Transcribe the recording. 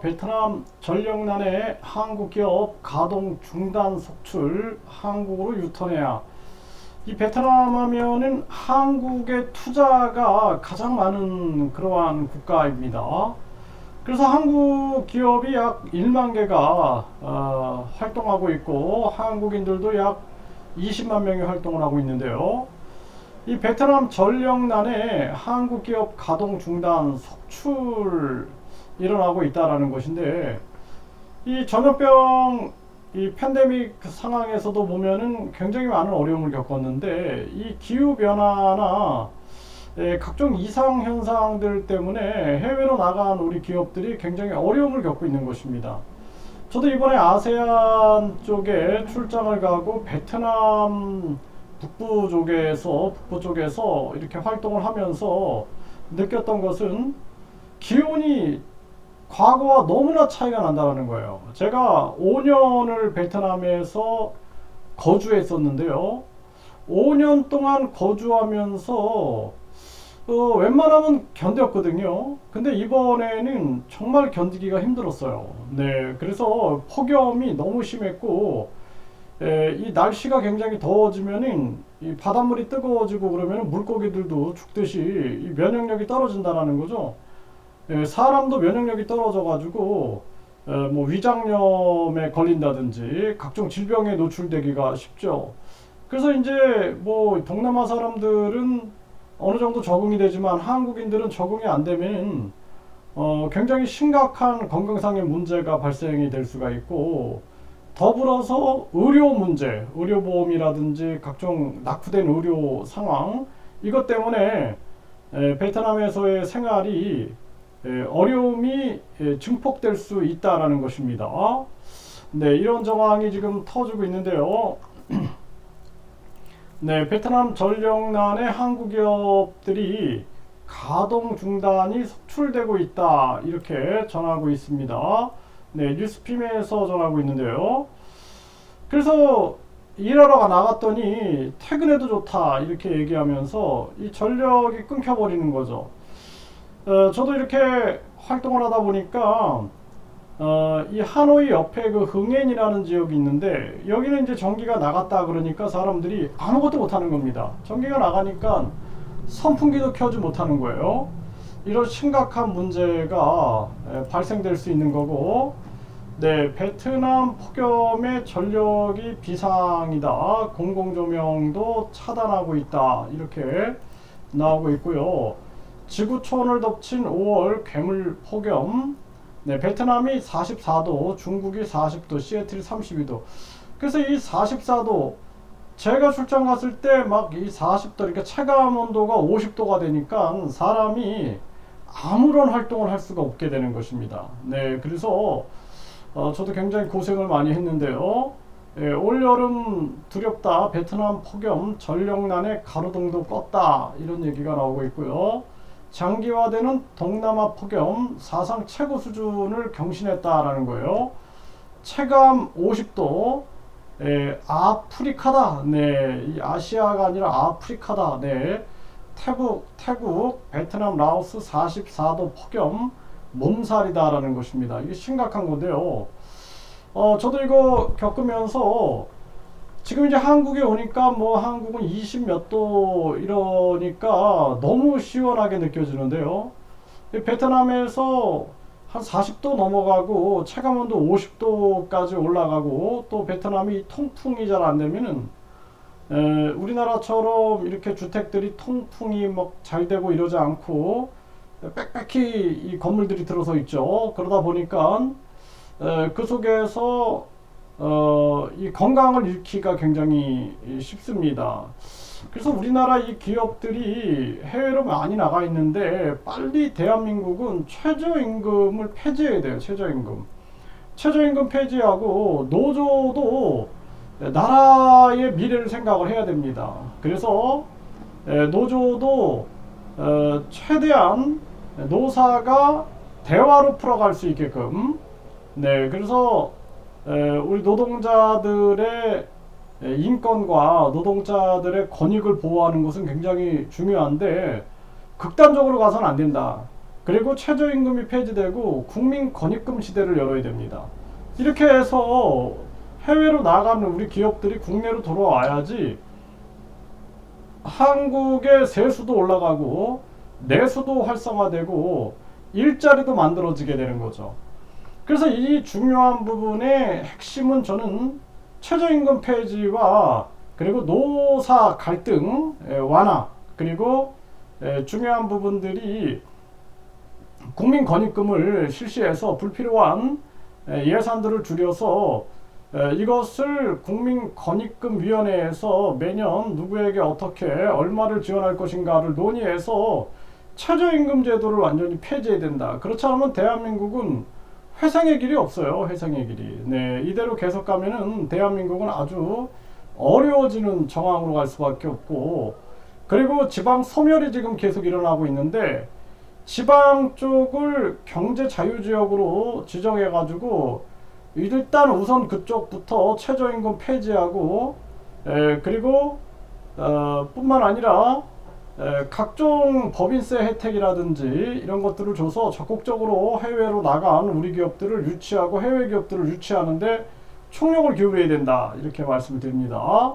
베트남 전력난의 한국 기업 가동 중단 속출 한국으로 유턴해야 이 베트남 하면은 한국의 투자가 가장 많은 그러한 국가입니다. 그래서 한국 기업이 약 1만 개가 어, 활동하고 있고 한국인들도 약 20만 명이 활동을 하고 있는데요. 이 베트남 전력난에 한국 기업 가동 중단 속출 일어나고 있다라는 것인데 이 전염병 이 팬데믹 상황에서도 보면은 굉장히 많은 어려움을 겪었는데 이 기후 변화나 예, 각종 이상 현상들 때문에 해외로 나간 우리 기업들이 굉장히 어려움을 겪고 있는 것입니다. 저도 이번에 아세안 쪽에 출장을 가고 베트남 북부 쪽에서 북부 쪽에서 이렇게 활동을 하면서 느꼈던 것은 기온이 과거와 너무나 차이가 난다는 거예요. 제가 5년을 베트남에서 거주했었는데요. 5년 동안 거주하면서 어, 웬만하면 견뎠거든요. 근데 이번에는 정말 견디기가 힘들었어요. 네, 그래서 폭염이 너무 심했고, 에, 이 날씨가 굉장히 더워지면은 이 바닷물이 뜨거워지고 그러면 물고기들도 죽듯이 이 면역력이 떨어진다는 거죠. 예, 사람도 면역력이 떨어져가지고 에, 뭐 위장염에 걸린다든지 각종 질병에 노출되기가 쉽죠. 그래서 이제 뭐 동남아 사람들은 어느 정도 적응이 되지만 한국인들은 적응이 안 되면 어, 굉장히 심각한 건강상의 문제가 발생이 될 수가 있고 더불어서 의료 문제, 의료보험이라든지 각종 낙후된 의료 상황 이것 때문에 에, 베트남에서의 생활이 에, 어려움이 에, 증폭될 수 있다라는 것입니다. 네, 이런 정황이 지금 터지고 있는데요. 네, 베트남 전력난에 한국 기업들이 가동 중단이 속출되고 있다 이렇게 전하고 있습니다. 네, 뉴스피메에서 전하고 있는데요. 그래서 일하러가 나갔더니 퇴근해도 좋다 이렇게 얘기하면서 이 전력이 끊겨버리는 거죠. 어, 저도 이렇게 활동을 하다 보니까 어, 이 하노이 옆에 그 흥엔이라는 지역이 있는데 여기는 이제 전기가 나갔다 그러니까 사람들이 아무것도 못하는 겁니다. 전기가 나가니까 선풍기도 켜지 못하는 거예요. 이런 심각한 문제가 에, 발생될 수 있는 거고, 네, 베트남 폭염의 전력이 비상이다. 공공조명도 차단하고 있다. 이렇게 나오고 있고요. 지구촌을 덮친 5월 괴물 폭염, 네, 베트남이 44도, 중국이 40도, 시애틀이 32도. 그래서 이 44도 제가 출장 갔을 때 막 이 40도 이렇게 체감 온도가 50도가 되니까 사람이 아무런 활동을 할 수가 없게 되는 것입니다. 네, 그래서 어, 저도 굉장히 고생을 많이 했는데요. 예, 올 여름 두렵다. 베트남 폭염 전력난에 가로등도 껐다. 이런 얘기가 나오고 있고요. 장기화되는 동남아 폭염 사상 최고 수준을 경신했다라는 거예요. 체감 50도, 에, 아프리카다. 네, 이 아시아가 아니라 아프리카다. 네, 태국, 태국, 베트남, 라오스 44도 폭염 몸살이다라는 것입니다. 이게 심각한 건데요. 어, 저도 이거 겪으면서 지금 이제 한국에 오니까 뭐 한국은 20 몇 도 이러니까 너무 시원하게 느껴지는데요. 이 베트남에서 한 40도 넘어가고 체감온도 50도까지 올라가고 또 베트남이 통풍이 잘 안 되면은 에, 우리나라처럼 이렇게 주택들이 통풍이 막 잘 되고 이러지 않고 빽빽히 이 건물들이 들어서 있죠. 그러다 보니까 에, 그 속에서 어, 이 건강을 잃기가 굉장히 쉽습니다. 그래서 우리나라 이 기업들이 해외로 많이 나가 있는데 빨리 대한민국은 최저임금을 폐지해야 돼요. 최저임금. 최저임금 폐지하고 노조도 나라의 미래를 생각을 해야 됩니다. 그래서 에, 노조도 어, 최대한 노사가 대화로 풀어갈 수 있게끔 네 그래서 에, 우리 노동자들의 에, 인권과 노동자들의 권익을 보호하는 것은 굉장히 중요한데 극단적으로 가서는 안 된다. 그리고 최저임금이 폐지되고 국민 권익금 시대를 열어야 됩니다. 이렇게 해서 해외로 나가는 우리 기업들이 국내로 돌아와야지 한국의 세수도 올라가고 내수도 활성화되고 일자리도 만들어지게 되는 거죠. 그래서 이 중요한 부분의 핵심은 저는 최저임금 폐지와 그리고 노사 갈등 에, 완화 그리고 에, 중요한 부분들이 국민권익금을 실시해서 불필요한 에, 예산들을 줄여서 에, 이것을 국민권익금위원회에서 매년 누구에게 어떻게 얼마를 지원할 것인가를 논의해서 최저임금 제도를 완전히 폐지해야 된다. 그렇지 않으면 대한민국은 회생의 길이 없어요. 회생의 길이. 네, 이대로 계속 가면은 대한민국은 아주 어려워지는 정황으로 갈 수밖에 없고 그리고 지방 소멸이 지금 계속 일어나고 있는데 지방 쪽을 경제 자유 지역으로 지정해 가지고 일단 우선 그쪽부터 최저임금 폐지하고 에, 그리고 어, 뿐만 아니라 에, 각종 법인세 혜택이라든지 이런 것들을 줘서 적극적으로 해외로 나간 우리 기업들을 유치하고 해외 기업들을 유치하는데 총력을 기울여야 된다 이렇게 말씀을 드립니다.